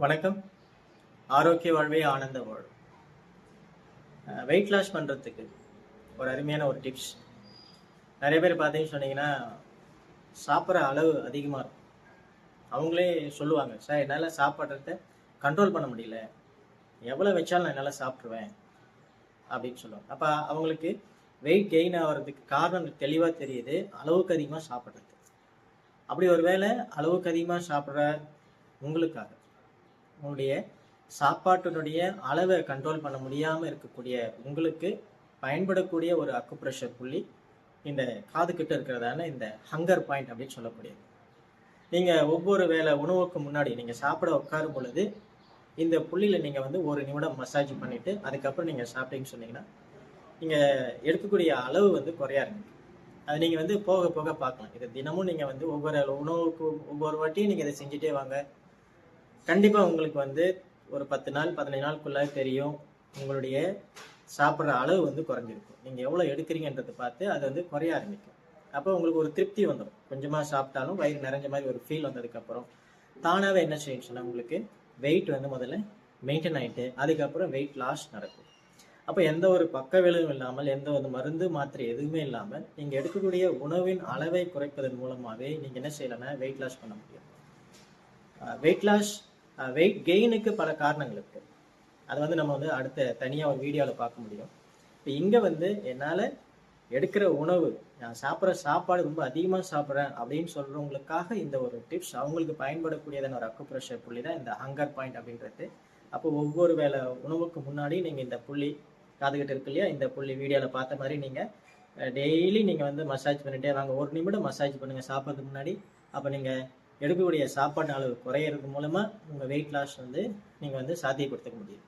வணக்கம். ஆரோக்கிய வாழ்வே ஆனந்த வாழ். வெயிட் லாஸ் பண்ணுறதுக்கு ஒரு அருமையான ஒரு டிப்ஸ் நிறைய பேர் பார்த்தீங்கன்னு சொன்னீங்கன்னா சாப்பிட்ற அளவு அதிகமாக இருக்கும். அவங்களே சொல்லுவாங்க சார் என்னால் சாப்பிட்றத கண்ட்ரோல் பண்ண முடியல. எவ்வளோ வச்சாலும் நான் என்னால் சாப்பிட்ருவேன். அப்படின்னு சொல்லுவாங்க. அப்போ அவங்களுக்கு வெயிட் கெயின் ஆகிறதுக்கு காரணம் தெளிவாக தெரியுது அளவுக்கு அதிகமாக சாப்பிட்றது. அப்படி ஒரு வேளை அளவுக்கு அதிகமாக சாப்பிட்ற உங்களுக்காக உங்களுடைய சாப்பாட்டினுடைய அளவை கண்ட்ரோல் பண்ண முடியாமல் இருக்கக்கூடிய உங்களுக்கு பயன்படக்கூடிய ஒரு அக்குப்ரெஷர் புள்ளி இந்த காது கிட்ட இருக்கிறதான இந்த ஹங்கர் பாயிண்ட் அப்படின்னு சொல்லக்கூடியது. நீங்கள் ஒவ்வொரு வேளை உணவுக்கு முன்னாடி நீங்கள் சாப்பிட உட்காரும் பொழுது இந்த புள்ளியில் நீங்கள் வந்து ஒரு நிமிடம் மசாஜ் பண்ணிவிட்டு அதுக்கப்புறம் நீங்கள் சாப்பிட்டீங்கன்னு சொன்னீங்கன்னா நீங்கள் எடுக்கக்கூடிய அளவு வந்து குறையா இருக்கு. அது நீங்கள் வந்து போக போக பார்க்கலாம். இது தினமும் நீங்கள் வந்து ஒவ்வொரு உணவுக்கு ஒவ்வொரு வாட்டியும் நீங்கள் இதை செஞ்சுட்டே வாங்க. கண்டிப்பாக உங்களுக்கு வந்து ஒரு பத்து நாள் பதினைஞ்சு நாளுக்குள்ளே தெரியும். உங்களுடைய சாப்பிட்ற அளவு வந்து குறைஞ்சிருக்கும். நீங்கள் எவ்வளோ எடுக்கிறீங்கன்றதை பார்த்து அது வந்து குறைய ஆரம்பிக்கும். அப்போ உங்களுக்கு ஒரு திருப்தி வந்துடும் கொஞ்சமாக சாப்பிட்டாலும் வயிறு நிறைஞ்ச மாதிரி ஒரு ஃபீல் வந்ததுக்கப்புறம் தானாகவே என்ன செய்யும் சொன்னால் உங்களுக்கு வெயிட் வந்து முதல்ல மெயின்டைன் ஆகிட்டு அதுக்கப்புறம் வெயிட் லாஸ் நடக்கும். அப்போ எந்த ஒரு பக்க விளைவும் இல்லாமல் எந்த ஒரு மருந்து மாத்திரை எதுவுமே இல்லாமல் நீங்கள் எடுக்கக்கூடிய உணவின் அளவை குறைப்பதன் மூலமாகவே நீங்கள் என்ன செய்யலைன்னா வெயிட் லாஸ் பண்ண முடியும். வெயிட் லாஸ் வெயிட் கெயினுக்கு பல காரணங்கள் இருக்கு. அது வந்து நம்ம வந்து அடுத்த தனியாக ஒரு வீடியோவில் பார்க்க முடியும். இப்போ இங்கே வந்து என்னால் எடுக்கிற உணவு நான் சாப்பிட்ற சாப்பாடு ரொம்ப அதிகமாக சாப்பிட்றேன் அப்படின்னு சொல்கிறவங்களுக்காக இந்த ஒரு டிப்ஸ் அவங்களுக்கு பயன்படக்கூடியதான ஒரு அக்குப்ரெஷர் புள்ளி தான் இந்த ஹங்கர் பாயிண்ட் அப்படின்றது. அப்போ ஒவ்வொரு வேளை உணவுக்கு முன்னாடி நீங்கள் இந்த புள்ளி காதுகிட்ட இருக்கு இல்லையா? இந்த புள்ளி வீடியோவில் பார்த்த மாதிரி நீங்கள் டெய்லி நீங்கள் வந்து மசாஜ் பண்ணிட்டே வாங்க. ஒரு நிமிடம் மசாஜ் பண்ணுங்கள் சாப்பிட்றதுக்கு முன்னாடி அப்போ நீங்கள் எடுக்கக்கூடிய சாப்பாடு அளவு குறையிறது மூலமாக உங்கள் வெயிட் லாஸ் வந்து நீங்கள் வந்து சாத்தியப்படுத்திக்க முடியும்.